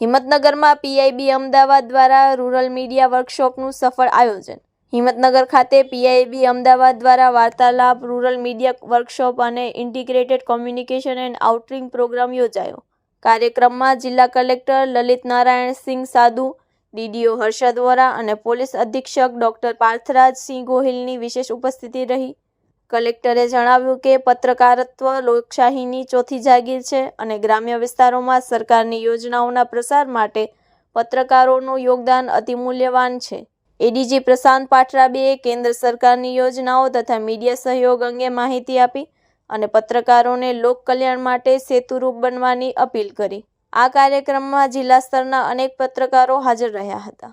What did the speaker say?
હિંમતનગરમાં PIB Ahmedabad દ્વારા rural media વર્કશોપનું સફળ આયોજન. હિંમતનગર ખાતે પીઆઈબી અમદાવાદ દ્વારા વાર્તાલાપ, રૂરલ મીડિયા વર્કશોપ અને integrated communication and outreach programme યોજાયો. કાર્યક્રમમાં જિલ્લા કલેક્ટર લલિત નારાયણ સિંહ સાધુ ડીડીઓ હર્ષદ વોરા અને પોલીસ અધિક્ષક ડોક્ટર પાર્થરાજસિંહ ગોહિલની વિશેષ ઉપસ્થિતિ રહી. કલેક્ટરે જણાવ્યું કે પત્રકારત્વ લોકશાહીની ચોથી જાગીર છે અને ગ્રામ્ય વિસ્તારોમાં સરકારની યોજનાઓના પ્રસાર માટે પત્રકારોનું યોગદાન અતિમૂલ્યવાન છે. એડીજી પ્રશાંત પાઠરાબેએ કેન્દ્ર સરકારની યોજનાઓ તથા મીડિયા સહયોગ અંગે માહિતી આપી અને પત્રકારોને લોક કલ્યાણ માટે સેતુરૂપ બનવાની અપીલ કરી. આ કાર્યક્રમમાં જિલ્લા સ્તરના અનેક પત્રકારો હાજર રહ્યા હતા.